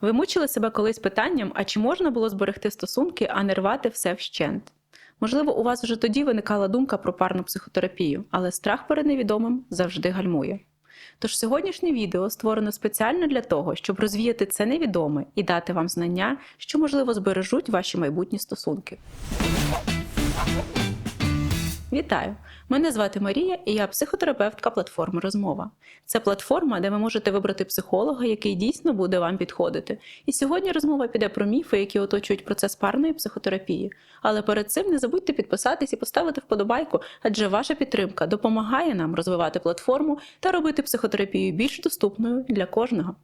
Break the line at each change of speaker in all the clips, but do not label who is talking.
Ви мучили себе колись питанням, а чи можна було зберегти стосунки, а не рвати все вщент? Можливо, у вас вже тоді виникала думка про парну психотерапію, але страх перед невідомим завжди гальмує. Тож сьогоднішнє відео створено спеціально для того, щоб розвіяти це невідоме і дати вам знання, що можливо збережуть ваші майбутні стосунки. Вітаю! Мене звати Марія, і я психотерапевтка платформи Розмова. Це платформа, де ви можете вибрати психолога, який дійсно буде вам підходити. І сьогодні розмова піде про міфи, які оточують процес парної психотерапії. Але перед цим не забудьте підписатись і поставити вподобайку, адже ваша підтримка допомагає нам розвивати платформу та робити психотерапію більш доступною для кожного.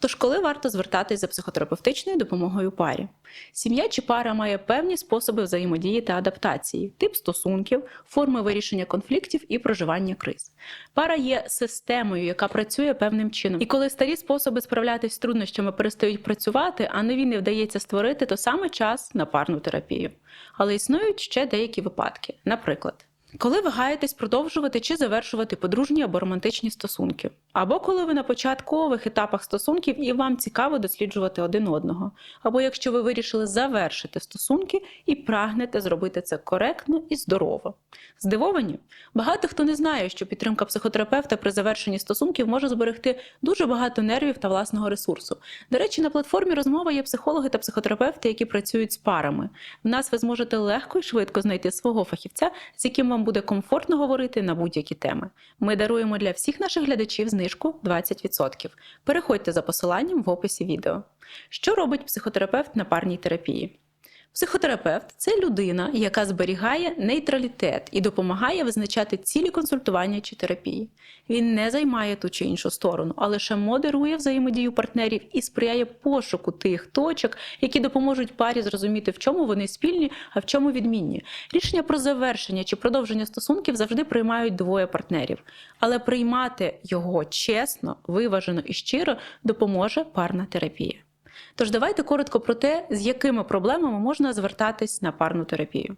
Тож, коли варто звертатись за психотерапевтичною допомогою парі? Сім'я чи пара має певні способи взаємодії та адаптації, тип стосунків, форми вирішення конфліктів і проживання криз. Пара є системою, яка працює певним чином. І коли старі способи справлятись з труднощами перестають працювати, а нові не вдається створити, то саме час на парну терапію. Але існують ще деякі випадки. Наприклад. Коли ви гаєтесь продовжувати чи завершувати подружні або романтичні стосунки, або коли ви на початкових етапах стосунків і вам цікаво досліджувати один одного, або якщо ви вирішили завершити стосунки і прагнете зробити це коректно і здорово. Здивовані? Багато хто не знає, що підтримка психотерапевта при завершенні стосунків може зберегти дуже багато нервів та власного ресурсу. До речі, на платформі розмова є психологи та психотерапевти, які працюють з парами. В нас ви зможете легко і швидко знайти свого фахівця, з яким вам буде комфортно говорити на будь-які теми. Ми даруємо для всіх наших глядачів знижку 20%. Переходьте за посиланням в описі відео. Що робить психотерапевт на парній терапії? Психотерапевт це людина, яка зберігає нейтралітет і допомагає визначати цілі консультування чи терапії. Він не займає ту чи іншу сторону, а лише модерує взаємодію партнерів і сприяє пошуку тих точок, які допоможуть парі зрозуміти, в чому вони спільні, а в чому відмінні. Рішення про завершення чи продовження стосунків завжди приймають двоє партнерів, але приймати його чесно, виважено і щиро допоможе парна терапія. Тож давайте коротко про те, з якими проблемами можна звертатись на парну терапію.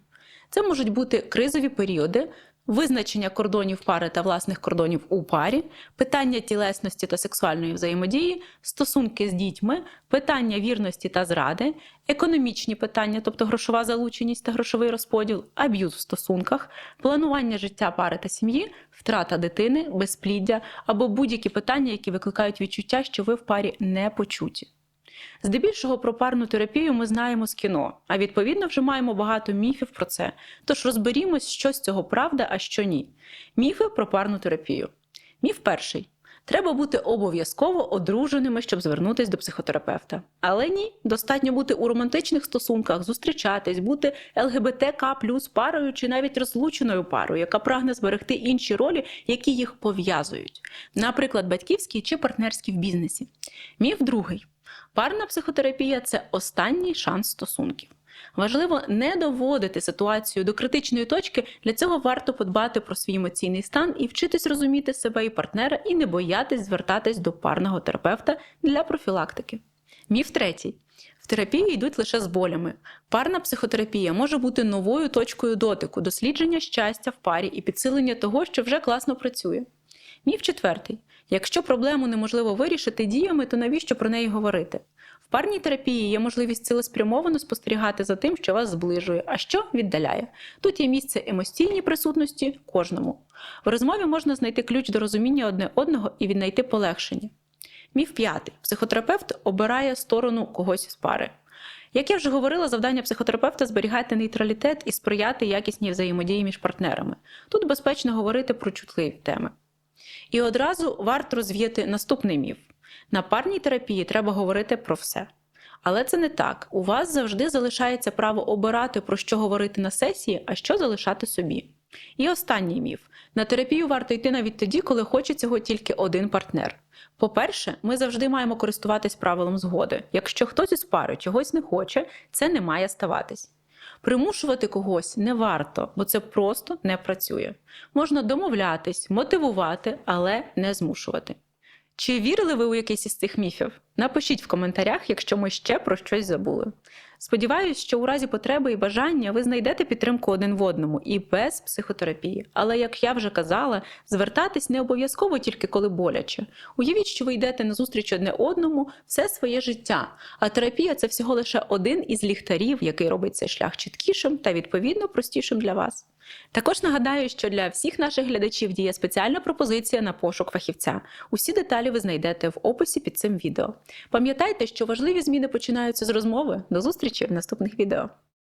Це можуть бути кризові періоди, визначення кордонів пари та власних кордонів у парі, питання тілесності та сексуальної взаємодії, стосунки з дітьми, питання вірності та зради, економічні питання, тобто грошова залученість та грошовий розподіл, аб'юз в стосунках, планування життя пари та сім'ї, втрата дитини, безпліддя або будь-які питання, які викликають відчуття, що ви в парі не почуті. Здебільшого про парну терапію ми знаємо з кіно, а відповідно вже маємо багато міфів про це. Тож розберімось, що з цього правда, а що ні. Міфи про парну терапію. Міф перший. Треба бути обов'язково одруженими, щоб звернутися до психотерапевта. Але ні, достатньо бути у романтичних стосунках, зустрічатись, бути ЛГБТК плюс парою чи навіть розлученою парою, яка прагне зберегти інші ролі, які їх пов'язують, наприклад, батьківські чи партнерські в бізнесі. Міф другий. Парна психотерапія це останній шанс стосунків. Важливо не доводити ситуацію до критичної точки. Для цього варто подбати про свій емоційний стан і вчитись розуміти себе і партнера, і не боятись звертатись до парного терапевта для профілактики. Міф третій. В терапію йдуть лише з болями. Парна психотерапія може бути новою точкою дотику, дослідження щастя в парі і підсилення того, що вже класно працює. Міф четвертий. Якщо проблему неможливо вирішити діями, то навіщо про неї говорити? В парній терапії є можливість цілеспрямовано спостерігати за тим, що вас зближує, а що віддаляє. Тут є місце емоційній присутності кожному. В розмові можна знайти ключ до розуміння одне одного і віднайти полегшення. Міф п'ятий. Психотерапевт обирає сторону когось з пари. Як я вже говорила, завдання психотерапевта зберігати нейтралітет і сприяти якісній взаємодії між партнерами. Тут безпечно говорити про чутливі теми. І одразу варто розвіяти наступний міф: на парній терапії треба говорити про все. Але це не так. У вас завжди залишається право обирати, про що говорити на сесії, а що залишати собі. І останній міф: на терапію варто йти навіть тоді, коли хоче цього тільки один партнер. По-перше, ми завжди маємо користуватись правилом згоди. Якщо хтось із пари чогось не хоче, це не має ставатись. Примушувати когось не варто, бо це просто не працює. Можна домовлятись, мотивувати, але не змушувати. Чи вірили ви у якийсь із цих міфів? Напишіть в коментарях, якщо ми ще про щось забули. Сподіваюсь, що у разі потреби і бажання ви знайдете підтримку один в одному і без психотерапії. Але як я вже казала, звертатись не обов'язково тільки коли боляче. Уявіть, що ви йдете на зустріч одне одному все своє життя. А терапія це всього лише один із ліхтарів, який робить цей шлях чіткішим та відповідно простішим для вас. Також нагадаю, що для всіх наших глядачів діє спеціальна пропозиція на пошук фахівця. Усі деталі ви знайдете в описі під цим відео. Пам'ятайте, що важливі зміни починаються з розмови. До зустрічі в наступних відео.